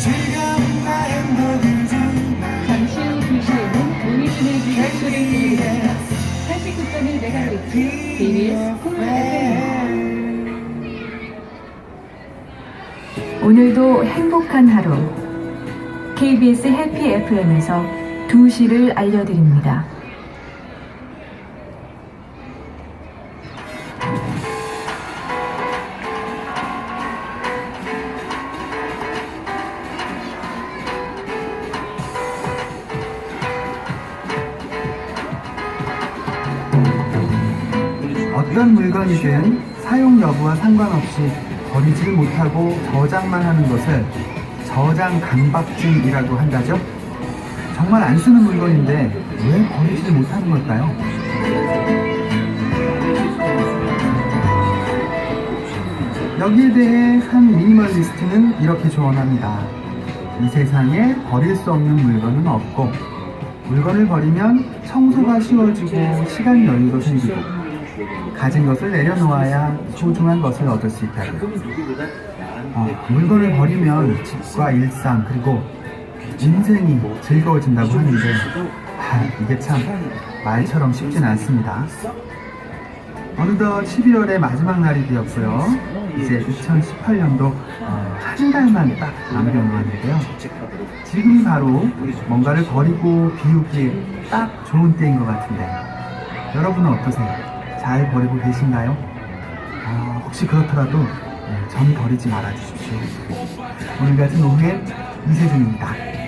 즐거운 나 행복을 준 잠시 후 2시에는 모니터의 기술을 보여드립니다. 89.1MHz KBS 쿨 FM 오늘도 행복한 하루 KBS 해피 FM에서 2시를 알려드립니다. 어떤 물건이든 사용 여부와 상관없이 버리지를 못하고 저장만 하는 것을 저장 강박증이라고 한다죠. 정말 안 쓰는 물건인데 왜 버리지를 못하는 걸까요? 여기에 대해 한 미니멀리스트는 이렇게 조언합니다. 이 세상에 버릴 수 없는 물건은 없고 물건을 버리면 청소가 쉬워지고 시간 여유도 생기고 가진 것을 내려놓아야 소중한 것을 얻을 수 있다고요. 어, 물건을 버리면 집과 일상 그리고 인생이 즐거워진다고 하는데 아, 이게 참 말처럼 쉽진 않습니다. 어느덧 12월의 마지막 날이 되었고요. 이제 2018년도 한 달만 딱 남겨놓았는데요. 지금이 바로 뭔가를 버리고 비우기에 딱 좋은 때인 것 같은데 여러분은 어떠세요? 잘 버리고 계신가요? 아, 혹시 그렇더라도 네, 전 버리지 말아 주십시오. 오늘 같은 오후엔 이세준입니다.